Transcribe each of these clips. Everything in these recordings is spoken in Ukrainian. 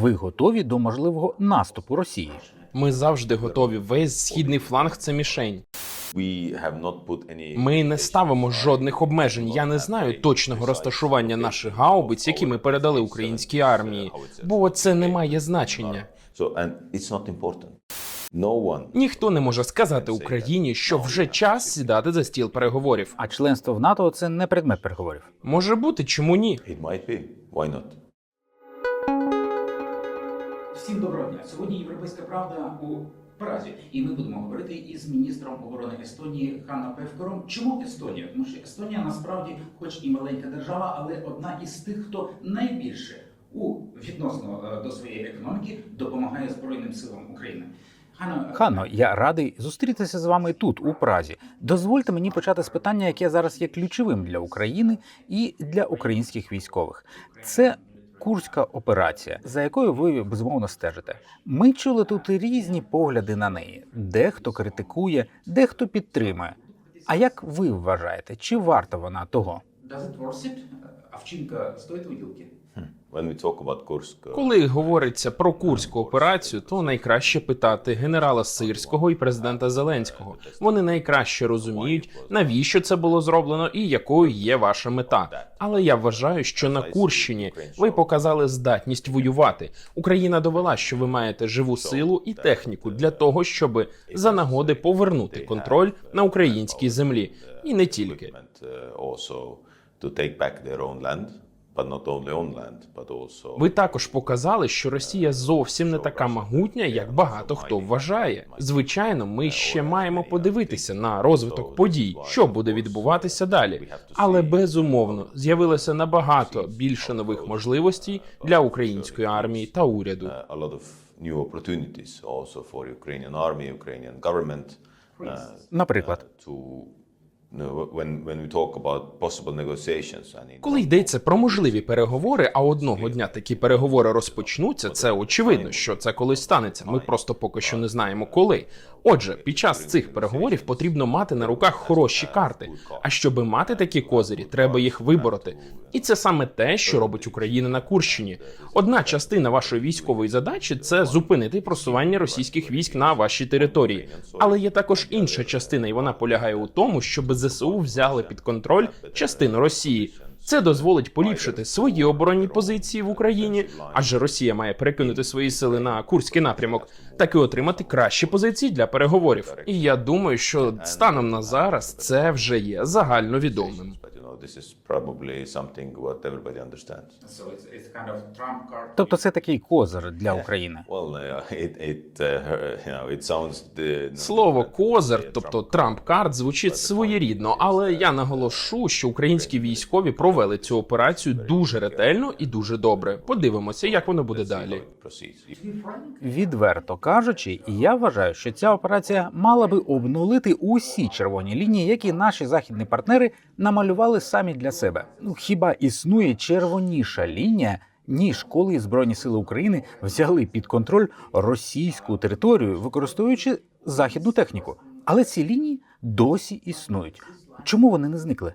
Ви готові до можливого наступу Росії? Ми завжди готові. Весь східний фланг це мішень. Ми не ставимо жодних обмежень. Я не знаю точного розташування наших гаубиць, які ми передали українській армії, бо це не має значення. Ніхто не може сказати Україні, що вже час сідати за стіл переговорів. А членство в НАТО це не предмет переговорів. Може бути, чому ні? it might be. Why not? Всім доброго дня. Сьогодні Європейська правда у Празі, і ми будемо говорити із міністром оборони Естонії Ханна Певкором. Чому Естонія? Тому що Естонія насправді, хоч і маленька держава, але одна із тих, хто найбільше у відносно е, до своєї економіки допомагає Збройним силам України. Ханна, Ханно, я радий зустрітися з вами тут, у Празі. Дозвольте мені почати з питання, яке зараз є ключовим для України і для українських військових. Це Курська операція, за якою ви безумовно стежите. Ми чули тут різні погляди на неї. Дехто критикує, дехто підтримує. А як ви вважаєте, чи варта вона того? Вчинка стоїть у When Коли говориться про курську операцію, то найкраще питати генерала Сирського і президента Зеленського. Вони найкраще розуміють, навіщо це було зроблено і якою є ваша мета. Але я вважаю, що на Курщині ви показали здатність воювати. Україна довела, що ви маєте живу силу і техніку для того, щоб за нагоди повернути контроль на українській землі, і не тільки. But not only own land, but also Ви також показали, що Росія зовсім не така могутня, як багато хто вважає. Звичайно, ми ще маємо подивитися на розвиток подій, що буде відбуватися далі. Але безумовно з'явилося набагато більше нових можливостей для української армії та уряду. Наприклад, Коли йдеться про можливі переговори, а одного дня такі переговори розпочнуться, це очевидно, що це колись станеться. Ми просто поки що не знаємо коли. Отже, під час цих переговорів потрібно мати на руках хороші карти. А щоби мати такі козирі, треба їх вибороти. І це саме те, що робить Україна на Курщині. Одна частина вашої військової задачі це зупинити просування російських військ на вашій території. Але є також інша частина, і вона полягає у тому, щоб ЗСУ взяли під контроль частину Росії. Це дозволить поліпшити свої оборонні позиції в Україні, адже Росія має перекинути свої сили на курський напрямок, так і отримати кращі позиції для переговорів. І я думаю, що станом на зараз це вже є загальновідомим. This is probably something what everybody understands. So it's, it's kind of trump card. тобто це такий козир для України. Well, uh, it it uh, you know it sounds the Слово козир, тобто Трамп карт, звучить своєрідно, але я наголошу, що українські військові провели цю операцію дуже ретельно і дуже добре. Подивимося, як воно буде далі. Відверто кажучи, я вважаю, що ця операція мала би обнулити усі червоні лінії, які наші західні партнери намалювали самі для себе. Ну хіба існує червоніша лінія? Ніж коли Збройні сили України взяли під контроль російську територію, використовуючи західну техніку. Але ці лінії досі існують. Чому вони не зникли?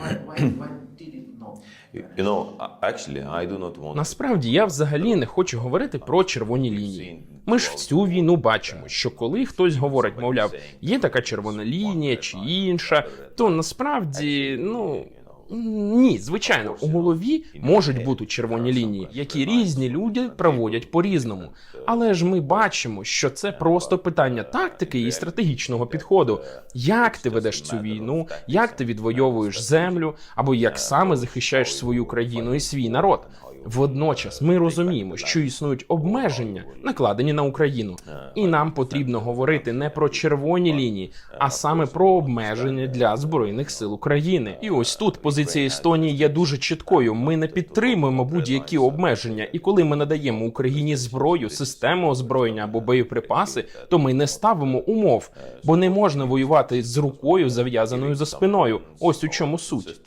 Why, why, why did it not? You, know, actually, I do not want. Насправді я взагалі не хочу говорити про червоні лінії. Ми ж всю війну бачимо, що коли хтось говорить, мовляв, є така червона лінія чи інша, то насправді ну. Ні, звичайно, у голові можуть бути червоні лінії, які різні люди проводять по-різному. Але ж ми бачимо, що це просто питання тактики і стратегічного підходу. Як ти ведеш цю війну, як ти відвоюєш землю, або як саме захищаєш свою країну і свій народ. Водночас ми розуміємо, що існують обмеження, накладені на Україну, і нам потрібно говорити не про червоні лінії, а саме про обмеження для збройних сил України. І ось тут позиція Естонії є дуже чіткою. Ми не підтримуємо будь-які обмеження, і коли ми надаємо Україні зброю, систему озброєння або боєприпаси, то ми не ставимо умов, бо не можна воювати з рукою зав'язаною за спиною. Ось у чому суть.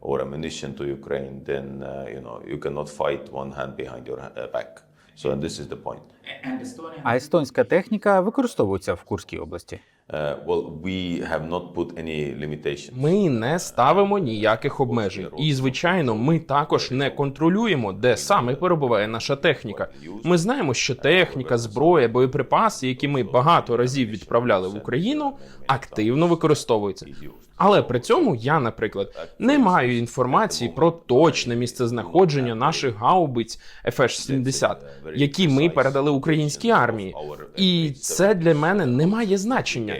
or ammunition to Ukraine, then uh, you know you cannot fight one hand behind your uh, back. So this is the point. А естонська техніка використовується в Курській області. Uh, well, we have not put any limitations. Ми не ставимо ніяких обмежень, і звичайно, ми також не контролюємо, де саме перебуває наша техніка. Ми знаємо, що техніка, зброя, боєприпаси, які ми багато разів відправляли в Україну, активно використовуються. Але при цьому я, наприклад, не маю інформації про точне місцезнаходження наших гаубиць FH-70, які ми передали українській армії. І це для мене не має значення.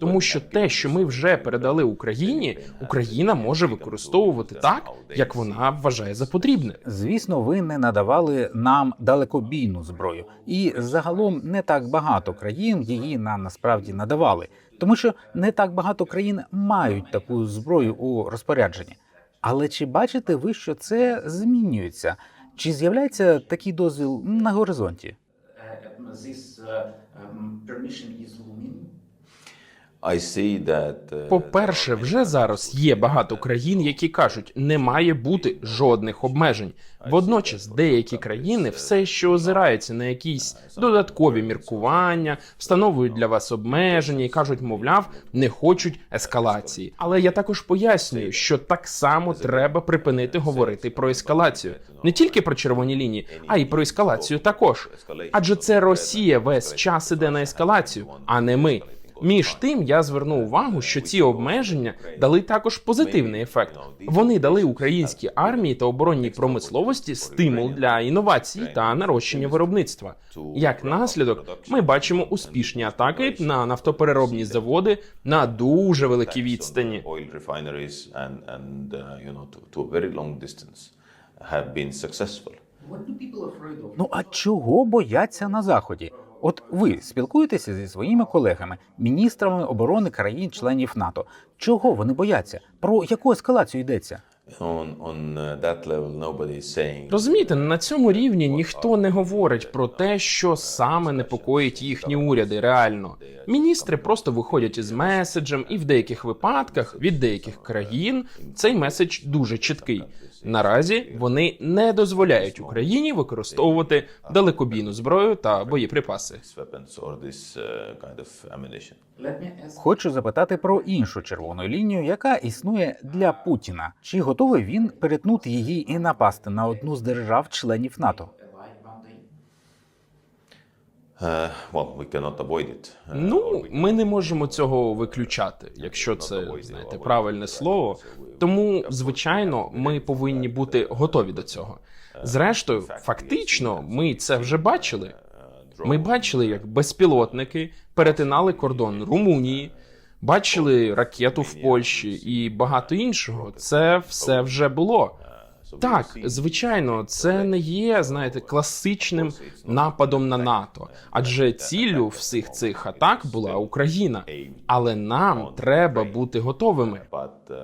Тому що те, що ми вже передали Україні, Україна може використовувати так, як вона вважає за потрібне. Звісно, ви не надавали нам далекобійну зброю, і загалом не так багато країн її нам насправді надавали, тому що не так багато країн мають таку зброю у розпорядженні. Але чи бачите ви, що це змінюється? Чи з'являється такий дозвіл на горизонті? Uh, uh, uh, По-перше, вже зараз є багато країн, які кажуть, не має бути жодних обмежень. Водночас, деякі країни все ще озираються на якісь додаткові міркування, встановлюють для вас обмеження і кажуть, мовляв, не хочуть ескалації. Але я також пояснюю, що так само треба припинити говорити про ескалацію, не тільки про червоні лінії, а й про ескалацію також. Адже це Росія весь час іде на ескалацію, а не ми. Між тим я звернув увагу, що ці обмеження дали також позитивний ефект. Вони дали українській армії та оборонній промисловості стимул для інновацій та нарощення виробництва. Як наслідок, ми бачимо успішні атаки на нафтопереробні заводи на дуже великій відстані. Uh, have been successful. Ну а чого бояться на заході? От ви спілкуєтеся зі своїми колегами, міністрами оборони країн-членів НАТО. Чого вони бояться? Про яку ескалацію йдеться? On, on uh, that level, nobody is saying. Розумієте, на цьому рівні ніхто не говорить про те, що саме непокоїть їхні уряди реально. Міністри просто виходять із меседжем, і в деяких випадках від деяких країн цей меседж дуже чіткий. Наразі вони не дозволяють Україні використовувати далекобійну зброю та боєприпаси. Uh, Хочу запитати про іншу червону лінію, яка існує для Путіна. Чи готовий він перетнути її і напасти на одну з держав-членів НАТО? Uh, well, we cannot avoid it. Uh, Ну, ми не можемо цього виключати, якщо це знаєте правильне слово. Тому, звичайно, ми повинні бути готові до цього. Зрештою, фактично, ми це вже бачили. Ми бачили, як безпілотники перетинали кордон Румунії, бачили ракету в Польщі і багато іншого. Це все вже було. Так, звичайно, це не є, знаєте, класичним нападом на НАТО, адже ціллю всіх цих атак була Україна. Але нам треба бути готовими. But uh,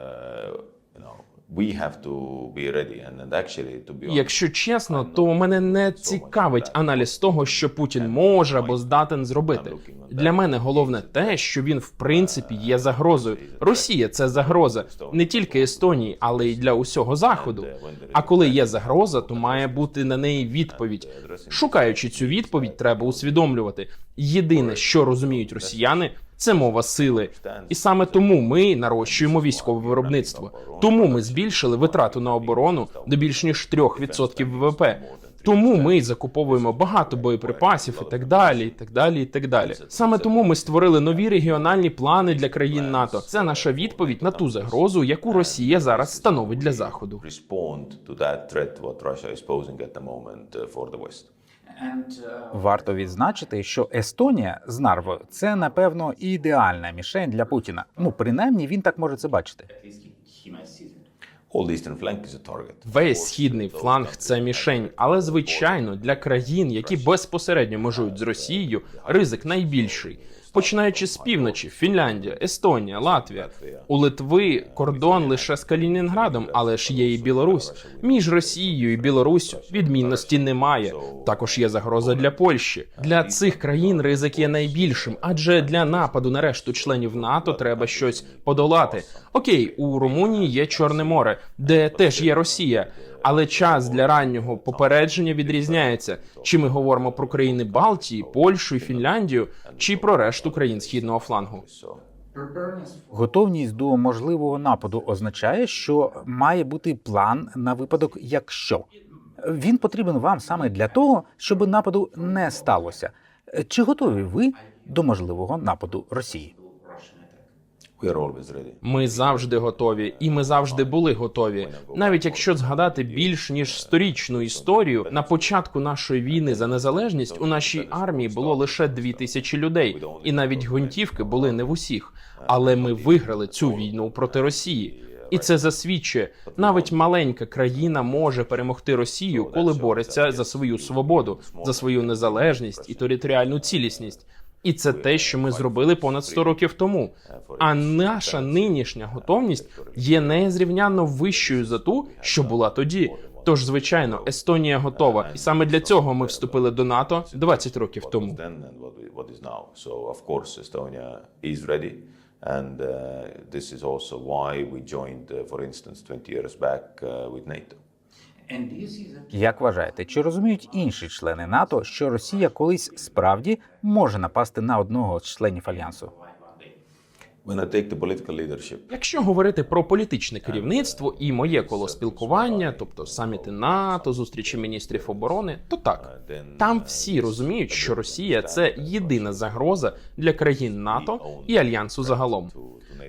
you know, we have to be ready, and, actually, to be honest, Якщо чесно, то мене не цікавить аналіз того, що Путін може або здатен зробити. Для мене головне те, що він в принципі є загрозою. Росія це загроза не тільки Естонії, але й для усього заходу. А коли є загроза, то має бути на неї відповідь. Шукаючи цю відповідь, треба усвідомлювати. Єдине, що розуміють росіяни. Це мова сили, і саме тому ми нарощуємо військове виробництво. Тому ми збільшили витрату на оборону до більш ніж 3% ВВП. Тому ми закуповуємо багато боєприпасів і так далі, і так далі, і так далі. Саме тому ми створили нові регіональні плани для країн НАТО. Це наша відповідь на ту загрозу, яку Росія зараз становить для заходу. Uh, Варто відзначити, що Естонія з Нарвою це напевно ідеальна мішень для Путіна. Ну принаймні він так може це бачити. Весь східний фланг це мішень, але звичайно для країн, які безпосередньо межують з Росією, ризик найбільший. Починаючи з півночі, Фінляндія, Естонія, Латвія. У Литви кордон лише з Калінінградом, але ж є і Білорусь. Між Росією і Білоруссю відмінності немає. Також є загроза для Польщі. Для цих країн ризик є найбільшим, адже для нападу на решту членів НАТО треба щось подолати. Окей, у Румунії є Чорне море, де теж є Росія. Але час для раннього попередження відрізняється. Чи ми говоримо про країни Балтії, Польщу і Фінляндію, чи про решту країн східного флангу. Готовність до можливого нападу означає, що має бути план на випадок, якщо він потрібен вам саме для того, щоб нападу не сталося. Чи готові ви до можливого нападу Росії? we are always ready. Ми завжди готові, і ми завжди були готові. Навіть якщо згадати більш ніж сторічну історію, на початку нашої війни за незалежність у нашій армії було лише дві тисячі людей, і навіть гвинтівки були не в усіх. Але ми виграли цю війну проти Росії. І це засвідчує, навіть маленька країна може перемогти Росію, коли бореться за свою свободу, за свою незалежність і територіальну цілісність. І це те, що ми зробили понад 100 років тому. А наша нинішня готовність є незрівнянно вищою за ту, що була тоді. Тож, звичайно, Естонія готова, і саме для цього ми вступили до НАТО 20 років тому. and uh, this is also why we joined, uh, for instance, 20 years back uh, with NATO. Як вважаєте, чи розуміють інші члени НАТО, що Росія колись справді може напасти на одного з членів альянсу? Якщо говорити про політичне керівництво і моє коло спілкування, тобто саміти НАТО, зустрічі міністрів оборони, то так там всі розуміють, що Росія це єдина загроза для країн НАТО і альянсу загалом.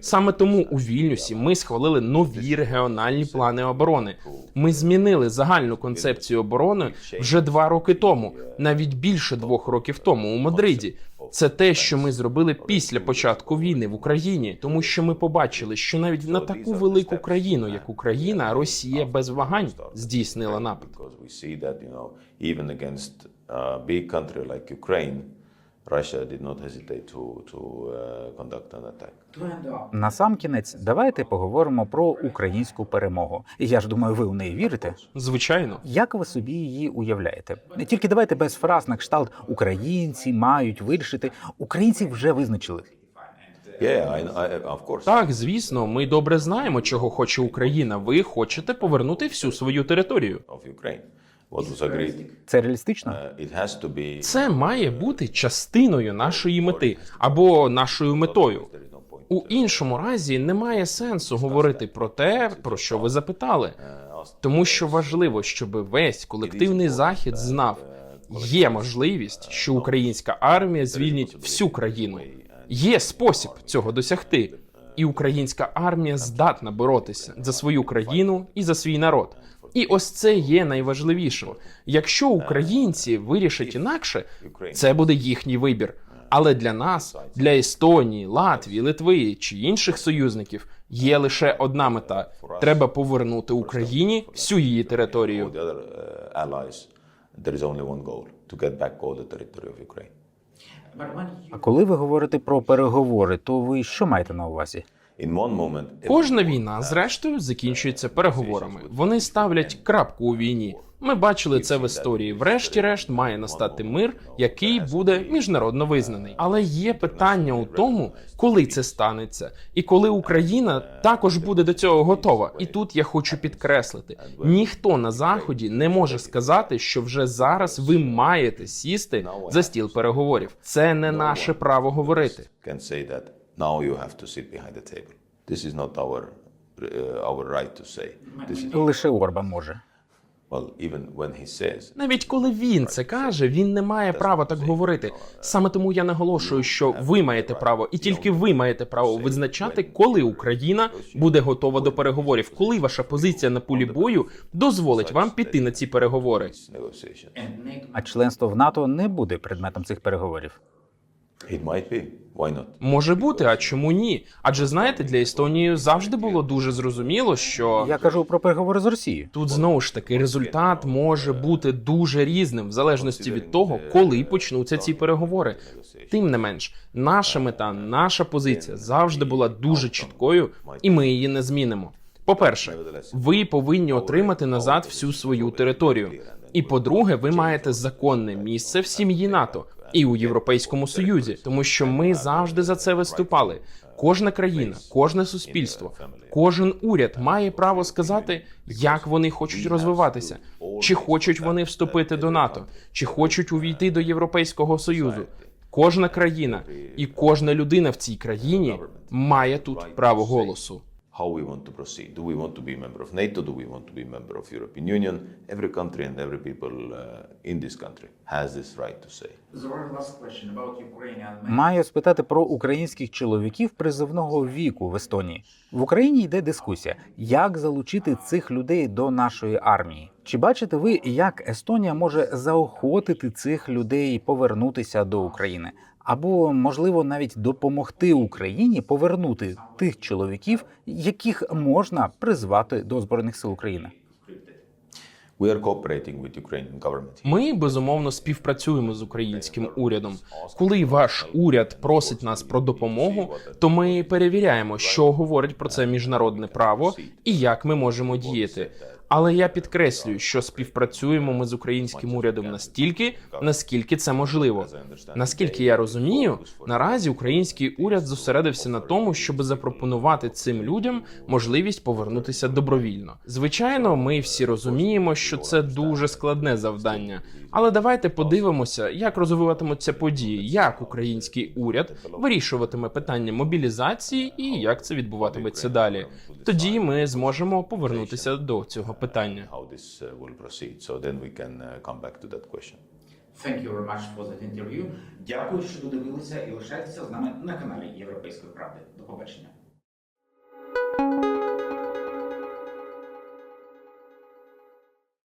Саме тому у Вільнюсі ми схвалили нові регіональні плани оборони. Ми змінили загальну концепцію оборони вже два роки тому, навіть більше двох років тому у Мадриді. Це те, що ми зробили після початку війни в Україні, тому що ми побачили, що навіть на таку велику країну, як Україна, Росія без вагань здійснила напад. Russia did not hesitate to to uh, conduct an attack. to end up? Насамкінець, давайте поговоримо про українську перемогу. Я ж думаю, ви у неї вірите. Звичайно, Як ви собі її уявляєте? Не тільки давайте без фраз на кшталт українці мають вирішити. Українці вже визначили. Yeah, I, I, of course. так звісно, ми добре знаємо, чого хоче Україна. Ви хочете повернути всю свою територію. Of Ukraine, Це реалістично? uh. Це має бути частиною нашої мети або нашою метою. У іншому разі немає сенсу говорити про те, про що ви запитали, тому що важливо, щоб весь колективний захід знав, є можливість, що українська армія звільнить всю країну. Є спосіб цього досягти, і українська армія здатна боротися за свою країну і за свій народ. І ось це є найважливішим. Якщо українці вирішать інакше, це буде їхній вибір. Але для нас, для Естонії, Латвії, Литви чи інших союзників, є лише одна мета: треба повернути Україні всю її територію. А коли ви говорите про переговори, то ви що маєте на увазі? Кожна війна, зрештою, закінчується переговорами. Вони ставлять крапку у війні. Ми бачили це в історії. Врешті-решт має настати мир, який буде міжнародно визнаний. Але є питання у тому, коли це станеться, і коли Україна також буде до цього готова. І тут я хочу підкреслити: ніхто на заході не може сказати, що вже зараз ви маєте сісти за стіл переговорів. Це не наше право говорити. Now you have to sit behind the table. This is not our uh, our right to say. This is Лише Орбан може. well, even when he says Навіть коли він це каже, він не має права так говорити. Саме тому я наголошую, що ви маєте право, і тільки ви маєте право визначати, коли Україна буде готова до переговорів, коли ваша позиція на полі бою дозволить вам піти на ці переговори. А членство в НАТО не буде предметом цих переговорів. It might be. Why not? Може бути, а чому ні? Адже знаєте, для Естонії завжди було дуже зрозуміло, що Я кажу про переговори з Росією. Тут знову ж таки результат може бути дуже різним в залежності від того, коли почнуться ці переговори. Тим не менш, наша мета, наша позиція завжди була дуже чіткою, і ми її не змінимо. По-перше, ви повинні отримати назад всю свою територію. І по-друге, ви маєте законне місце в сім'ї НАТО і у Європейському Союзі, тому що ми завжди за це виступали. Кожна країна, кожне суспільство, кожен уряд має право сказати, як вони хочуть розвиватися, чи хочуть вони вступити до НАТО, чи хочуть увійти до Європейського союзу. Кожна країна і кожна людина в цій країні має тут право голосу. How we want to proceed. Do we want to be a member of NATO? Do we want to be a member of European Union? Every country and every people uh, in this country has this right to say. Маю спитати про українських чоловіків призовного віку в Естонії. В Україні йде дискусія, як залучити цих людей до нашої армії. Чи бачите ви, як Естонія може заохотити цих людей повернутися до України? Або можливо навіть допомогти Україні повернути тих чоловіків, яких можна призвати до збройних сил України? Ми безумовно співпрацюємо з українським урядом. Коли ваш уряд просить нас про допомогу, то ми перевіряємо, що говорить про це міжнародне право і як ми можемо діяти. Але я підкреслюю, що співпрацюємо ми з українським урядом настільки, наскільки це можливо. Наскільки я розумію, наразі український уряд зосередився на тому, щоб запропонувати цим людям можливість повернутися добровільно. Звичайно, ми всі розуміємо, що це дуже складне завдання. Але давайте подивимося, як розвиватимуться події, як український уряд вирішуватиме питання мобілізації і як це відбуватиметься далі. Тоді ми зможемо повернутися до цього питання. Thank you very much for that interview. Дякую, що додивилися і лишайтеся з нами на каналі Європейської правди. До побачення.